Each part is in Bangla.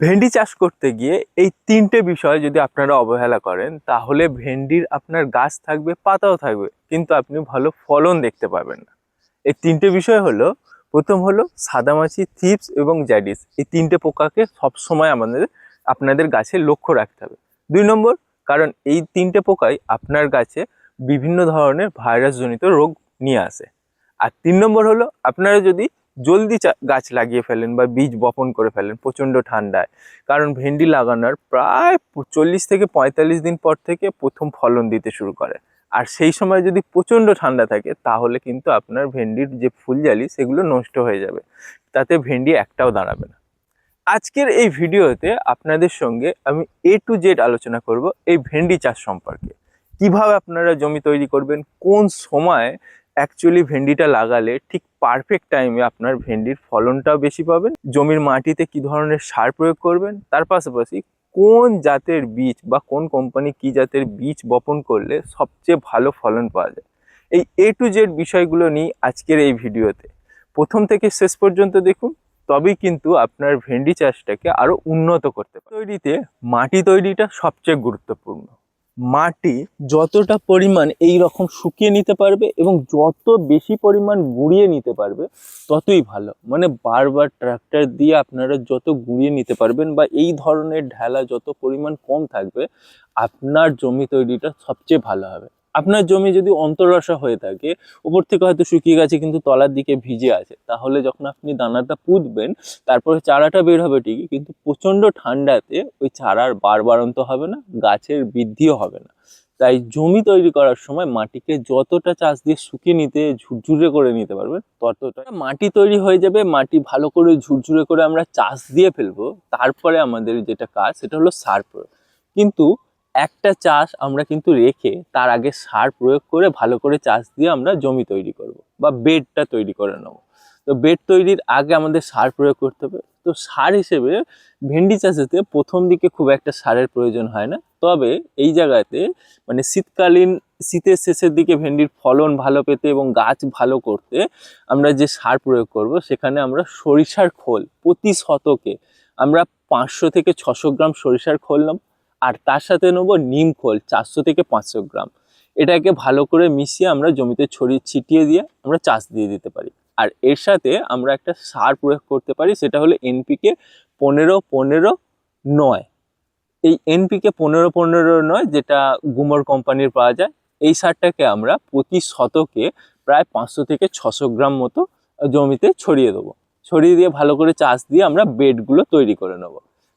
ভেন্ডি চাষ করতে গিয়ে এই তিনটে বিষয় যদি আপনারা অবহেলা করেন, তাহলে ভেন্ডির আপনার গাছ থাকবে, পাতাও থাকবে, কিন্তু আপনি ভালো ফলন দেখতে পাবেন না। এই তিনটে বিষয় হলো, প্রথম হলো সাদামাছি, থিপস এবং জ্যাডিস এই তিনটে পোকাকে সবসময় আমাদের, আপনাদের গাছে লক্ষ্য রাখতে হবে। দুই নম্বর, কারণ এই তিনটে পোকাই আপনার গাছে বিভিন্ন ধরনের ভাইরাসজনিত রোগ নিয়ে আসে। আর তিন নম্বর হলো, আপনারা যদি জলদি গাছ লাগিয়ে ফেলেন বা বীজ বপন করে ফেলেন প্রচণ্ড ঠান্ডায়। কারণ ভেন্ডি লাগানোর প্রায় চল্লিশ থেকে পঁয়তাল্লিশ দিন পর থেকে প্রথম ফলন দিতে শুরু করে। আর সেই সময় যদি প্রচণ্ড ঠান্ডা থাকে, তাহলে কিন্তু আপনার ভেন্ডির যে ফুলজালি, সেগুলো নষ্ট হয়ে যাবে। তাতে ভেন্ডি একটাও দাঁড়াবে না। আজকের এই ভিডিওতে আপনাদের সঙ্গে আমি এ টু জেড আলোচনা করব এই ভেন্ডি চাষ সম্পর্কে। কীভাবে আপনারা জমি তৈরি করবেন, কোন সময় অ্যাকচুয়ালি ভেন্ডিটা লাগালে ঠিক পারফেক্ট টাইমে আপনার ভেন্ডির ফলনটাও বেশি পাবেন, জমির মাটিতে কি ধরনের সার প্রয়োগ করবেন, তার পাশাপাশি কোন জাতের বীজ বা কোন কোম্পানি কি জাতের বীজ বপন করলে সবচেয়ে ভালো ফলন পাওয়া যায়। এই এ টু জেড বিষয়গুলো নিয়ে আজকের এই ভিডিওতে। প্রথম থেকে শেষ পর্যন্ত দেখুন, তবেই কিন্তু আপনার ভেন্ডি চাষটাকে আরও উন্নত করতে পারে তৈরিতে মাটি তৈরিটা সবচেয়ে গুরুত্বপূর্ণ। মাটি যতটা পরিমাণ এই রকম শুকিয়ে নিতে পারবে এবং যত বেশি পরিমাণ গুঁড়িয়ে নিতে পারবে, ততই ভালো। মানে বারবার ট্র্যাক্টর দিয়ে আপনারা যত গুঁড়িয়ে নিতে পারবেন বা এই ধরনের ঢেলা যত পরিমাণ কম থাকবে, আপনার জমি তৈরিটা সবচেয়ে ভালো হবে। আপনার জমি যদি অন্তরসা হয়ে থাকে, উপর থেকে হয়তো শুকিয়ে গেছে কিন্তু তলার দিকে ভিজে আছে, তাহলে যখন আপনি দানাটা পুঁতবেন, তারপরে চারাটা বের হবে ঠিকই, কিন্তু প্রচণ্ড ঠান্ডাতে ওই চারার বার বাড়ন্ত হবে না, গাছের বৃদ্ধিও হবে না। তাই জমি তৈরি করার সময় মাটিকে যতটা চাষ দিয়ে শুকিয়ে নিতে, ঝুরঝুরে করে নিতে পারবেন, ততটা মাটি তৈরি হয়ে যাবে, মাটি ভালো করে ঝুরঝুরে করে আমরা চাষ দিয়ে ফেলব, তারপরে আমাদের যেটা কাজ সেটা হলো সার প্রয়োগ। কিন্তু একটা চাষ আমরা কিন্তু রেখে তার আগে সার প্রয়োগ করে ভালো করে চাষ দিয়ে আমরা জমি তৈরি করব বা বেডটা তৈরি করে নেব। তো বেড তৈরির আগে আমাদের সার প্রয়োগ করতে হবে। তো সার হিসেবে ভেন্ডি চাষেতে প্রথম দিকে খুব একটা সারের প্রয়োজন হয় না। তবে এই জায়গাতে মানে শীতকালীন, শীতের শেষের দিকে ভেন্ডির ফলন ভালো পেতে এবং গাছ ভালো করতে আমরা যে সার প্রয়োগ করব সেখানে আমরা সরিষার খোল প্রতি শতকে আমরা পাঁচশো থেকে ছশো গ্রাম সরিষার খোল নেব। আর তার সাথে নেব নিম খোল, চারশো থেকে পাঁচশো গ্রাম। এটাকে ভালো করে মিশিয়ে আমরা জমিতে ছড়িয়ে ছিটিয়ে দিয়ে আমরা চাষ দিয়ে দিতে পারি। আর এর সাথে আমরা একটা সার প্রয়োগ করতে পারি, সেটা হলো এনপিকে পনেরো পনেরো নয়। এই এনপিকে পনেরো পনেরো নয় যেটা গুমর কোম্পানির পাওয়া যায়, এই সারটাকে আমরা প্রতি শতকে প্রায় পাঁচশো থেকে ছশো গ্রাম মতো জমিতে ছড়িয়ে দেবো। ছড়িয়ে দিয়ে ভালো করে চাষ দিয়ে আমরা বেডগুলো তৈরি করে নেব।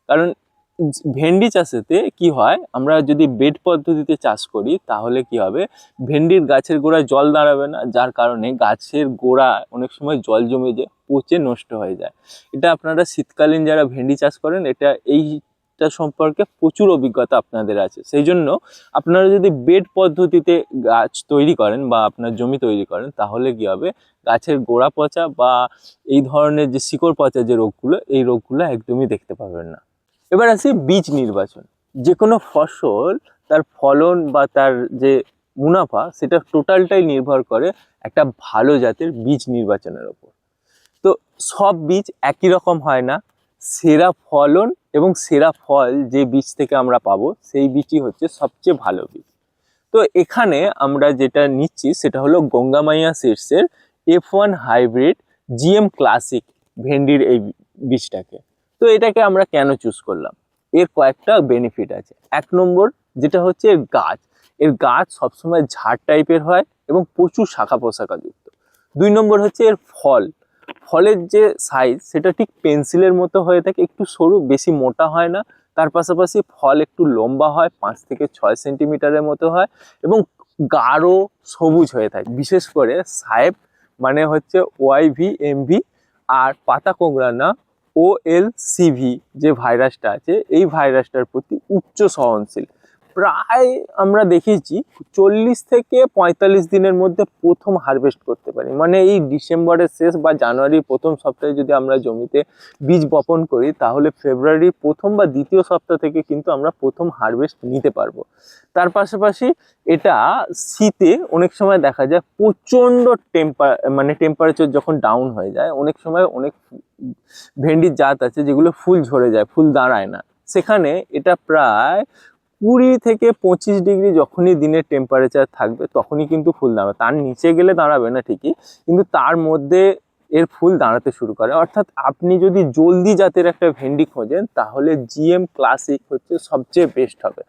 কারণ ভেন্ডি চাষেতে কি হয়? আমরা যদি বেড পদ্ধতিতে চাষ করি, তাহলে কি হবে? ভেন্ডির গাছের গোড়ায় জল দাঁড়াবে না, যার কারণে গাছের গোড়া অনেক সময় জল জমে যে পচে নষ্ট হয়ে যায়। এটা আপনারা শীতকালীন যারা ভেন্ডি চাষ করেন, এটা এইটা সম্পর্কে প্রচুর অভিজ্ঞতা আপনাদের আছে। সেই জন্য আপনারা যদি বেড পদ্ধতিতে গাছ তৈরি করেন বা আপনার জমি তৈরি করেন, তাহলে কি হবে? গাছের গোড়া পচা বা এই ধরনের যে শিকড় পচা যে রোগগুলো, এই রোগগুলো একদমই দেখতে পাবেন না। এবার আসি বীজ নির্বাচন। যে কোনো ফসল তার ফলন বা তার যে মুনাফা সেটা টোটালটাই নির্ভর করে একটা ভালো জাতের বীজ নির্বাচনের ওপর। তো সব বীজ একই রকম হয় না, সেরা ফলন এবং সেরা ফল যে বীজ থেকে আমরা পাবো সেই বীজই হচ্ছে সবচেয়ে ভালো বীজ। তো এখানে আমরা যেটা নিচ্ছি সেটা হলো Gangamaiya সিডসের F one hybrid GM classic ভেন্ডির এই বীজটাকে। তো এটাকে আমরা কেন চুজ করলাম? এর কয়েকটা বেনিফিট আছে। এক নম্বর যেটা হচ্ছে এর গাছ। এর গাছ সবসময় ঝাড় টাইপের হয় এবং প্রচুর শাখা পোশাকাযুক্ত দুই নম্বর হচ্ছে এর ফল। ফলের যে সাইজ সেটা ঠিক পেন্সিলের মতো হয়ে থাকে, একটু সরু, বেশি মোটা হয় না। তার পাশাপাশি ফল একটু লম্বা হয়, পাঁচ থেকে ছয় সেন্টিমিটারের মতো হয় এবং গাঢ় সবুজ হয়ে থাকে। বিশেষ করে সাহেব মানে হচ্ছে ওয়াইভি এমভি আর পাতা কোংরানা ও এল সিভি যে ভাইরাসটা আছে এই ভাইরাসটার প্রতি উচ্চ সহনশীল। প্রায় আমরা দেখেছি চল্লিশ থেকে পঁয়তাল্লিশ দিনের মধ্যে প্রথম হারভেস্ট করতে পারি। মানে এই ডিসেম্বরের শেষ বা জানুয়ারির প্রথম সপ্তাহে যদি আমরা জমিতে বীজ বপন করি, তাহলে ফেব্রুয়ারির প্রথম বা দ্বিতীয় সপ্তাহ থেকে কিন্তু আমরা প্রথম হারভেস্ট নিতে পারব। তার পাশাপাশি এটা শীতে অনেক সময় দেখা যায় প্রচণ্ড টেম্পার মানে টেম্পারেচার যখন ডাউন হয়ে যায়, অনেক সময় অনেক ভেন্ডির জাত আছে যেগুলো ফুল ঝরে যায়, ফুল দাঁড়ায় না। সেখানে এটা প্রায় কুড়ি থেকে পঁচিশ ডিগ্রি যখনই দিনের টেম্পারেচার থাকবে, তখনই কিন্তু ফুল দাঁড়াবে। তার নিচে গেলে দাঁড়াবে না ঠিকই, কিন্তু তার মধ্যে এর ফুল দাঁড়াতে শুরু করে। অর্থাৎ আপনি যদি জলদি জাতের একটা ভেন্ডি খোঁজেন, তাহলে জিএম ক্লাসিক হচ্ছে সবচেয়ে বেস্ট হবে।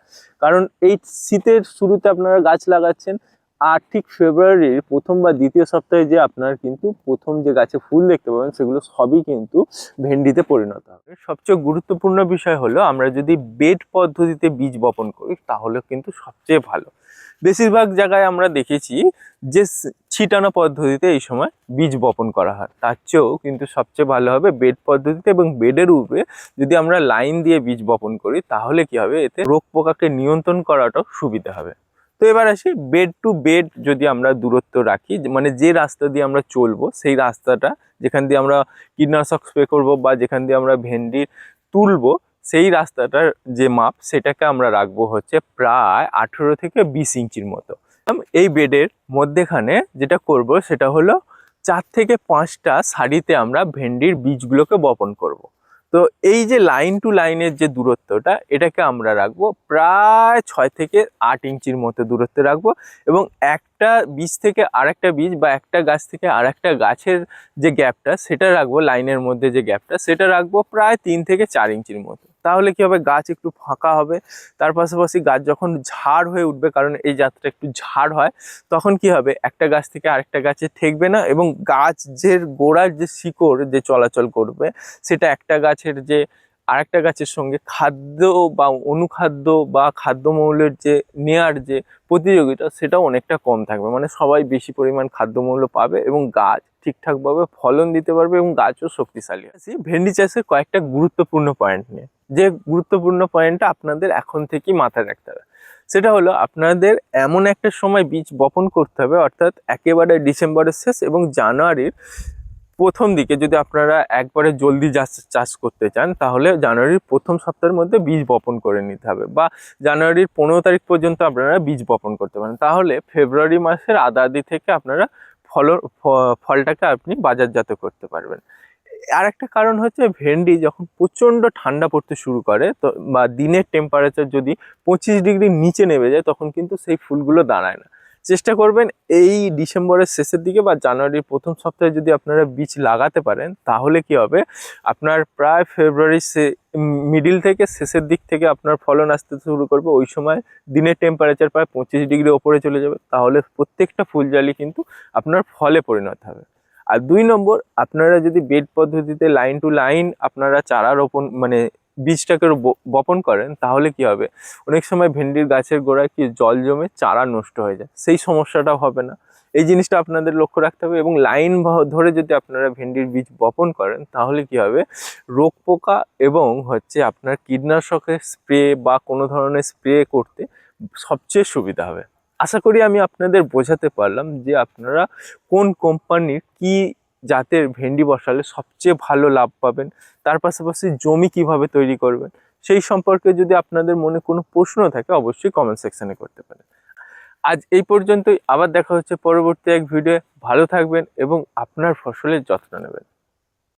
কারণ এই শীতের শুরুতে আপনারা গাছ লাগাচ্ছেন আর ঠিক ফেব্রুয়ারির প্রথম বা দ্বিতীয় সপ্তাহে যে আপনার কিন্তু প্রথম যে গাছে ফুল দেখতে পাবেন, সেগুলো সবই কিন্তু ভেন্ডিতে পরিণত হবে। সবচেয়ে গুরুত্বপূর্ণ বিষয় হলো, আমরা যদি বেড পদ্ধতিতে বীজ বপন করি, তাহলে কিন্তু সবচেয়ে ভালো। বেশিরভাগ জায়গায় আমরা দেখেছি যে ছিটানো পদ্ধতিতে এই সময় বীজ বপন করা হয়। তার চেয়েও কিন্তু সবচেয়ে ভালো হবে বেড পদ্ধতিতে এবং বেডের উপরে যদি আমরা লাইন দিয়ে বীজ বপন করি, তাহলে কি হবে? এতে রোগ পোকাকে নিয়ন্ত্রণ করাটাও সুবিধা হবে। তো এবার আসি বেড টু বেড যদি আমরা দূরত্ব রাখি মানে যে রাস্তা দিয়ে আমরা চলবো, সেই রাস্তাটা যেখান দিয়ে আমরা কীটনাশক স্প্রে করব বা যেখান দিয়ে আমরা ভেন্ডি তুলবো, সেই রাস্তাটার যে মাপ, সেটাকে আমরা রাখব হচ্ছে প্রায় আঠেরো থেকে বিশ ইঞ্চির মতো এই বেডের মধ্যেখানে যেটা করব, সেটা হলো চার থেকে পাঁচটা সারিতে আমরা ভেন্ডির বীজগুলোকে বপন করব। তো এই যে লাইন টু লাইনের যে দূরত্বটা, এটাকে আমরা রাখব প্রায় ছয় থেকে আট ইঞ্চির মতো দূরত্বে রাখব এবং একটা বীজ থেকে আরেকটা বীজ বা একটা গাছ থেকে আরেকটা গাছের যে গ্যাপটা সেটা রাখব লাইনের মধ্যে যে গ্যাপটা সেটা রাখব প্রায় তিন থেকে চার ইঞ্চির মতো। তাহলে কি হবে? গাছ একটু ফাঁকা হবে। তার পাশাপাশি গাছ যখন ঝাড় হয়ে উঠবে, কারণ এই যাত্রা একটু ঝাড় হয়, তখন কি হবে? একটা গাছ থেকে আরেকটা গাছে ঠেকবে না এবং গাছ যে গোড়ার যে শিকড় যে চলাচল করবে, সেটা একটা গাছের যে আরেকটা গাছের সঙ্গে খাদ্য বা অনুখাদ্য বা খাদ্যমৌলের যে নেয়ার যে প্রতিযোগিতা, সেটাও অনেকটা কম থাকবে। মানে সবাই বেশি পরিমাণ খাদ্যমূল্য পাবে এবং গাছ ঠিকঠাকভাবে ফলন দিতে পারবে এবং গাছও শক্তিশালী। আছে ভেন্ডি চাষের কয়েকটা গুরুত্বপূর্ণ পয়েন্ট নিয়ে। যে গুরুত্বপূর্ণ পয়েন্টটা আপনাদের এখন থেকেই মাথায় রাখতে হবে। সেটা হলো আপনাদের এমন একটা সময় বীজ বপন করতে হবে, অর্থাৎ একেবারে ডিসেম্বরের শেষ এবং জানুয়ারির প্রথম দিকে যদি আপনারা একবারে জলদি চাষ করতে চান, তাহলে জানুয়ারির প্রথম সপ্তাহের মধ্যে বীজ বপন করে নিতে হবে বা জানুয়ারির পনেরো তারিখ পর্যন্ত আপনারা বীজ বপন করতে পারেন। তাহলে ফেব্রুয়ারি মাসের আদা আদি থেকে আপনারা ফল ফলটাকে আপনি বাজারজাত করতে পারবেন। আর একটা কারণ হচ্ছে ভেন্ডি যখন প্রচণ্ড ঠান্ডা পড়তে শুরু করে, তো বা দিনের টেম্পারেচার যদি পঁচিশ ডিগ্রির নিচে নেমে যায়, তখন কিন্তু সেই ফুলগুলো দাঁড়ায় না। চেষ্টা করবেন এই ডিসেম্বরের শেষের দিকে বা জানুয়ারির প্রথম সপ্তাহে যদি আপনারা বীজ লাগাতে পারেন, তাহলে কি হবে? আপনার প্রায় ফেব্রুয়ারি মিডিল থেকে শেষের দিক থেকে আপনার ফলন আসতে শুরু করবে। ওই সময় দিনের টেম্পারেচার প্রায় পঁচিশ ডিগ্রি ওপরে চলে যাবে। তাহলে প্রত্যেকটা ফুলজালি কিন্তু আপনার ফলে পরিণত হবে। আর দুই নম্বর, আপনারা যদি বেড পদ্ধতিতে লাইন টু লাইন আপনারা চারা রোপণ মানে বীজটাকে বপন করেন, তাহলে কি হবে? অনেক সময় ভেন্ডির গাছের গোড়ায় কি জল জমে চারা নষ্ট হয়ে যায়, সেই সমস্যাটাও হবে না। এই জিনিসটা আপনাদের লক্ষ্য রাখতে হবে এবং লাইন ধরে যদি আপনারা ভেন্ডির বীজ বপন করেন, তাহলে কি হবে? রোগ পোকা এবং হচ্ছে আপনার কীটনাশকের স্প্রে বা কোনো ধরনের স্প্রে করতে সবচেয়ে সুবিধা হবে। আশা করি আমি আপনাদের বোঝাতে পারলাম যে আপনারা কোন কোম্পানির কি জাতের ভেন্ডি বসালে সবচেয়ে ভালো লাভ পাবেন, তার পাশাপাশি জমি কীভাবে তৈরি করবেন, সেই সম্পর্কে যদি আপনাদের মনে কোনো প্রশ্ন থাকে অবশ্যই কমেন্ট সেকশানে করতে পারেন। আজ এই পর্যন্তই, আবার দেখা হচ্ছে পরবর্তী এক ভিডিও ভালো থাকবেন এবং আপনার ফসলের যত্ন নেবেন।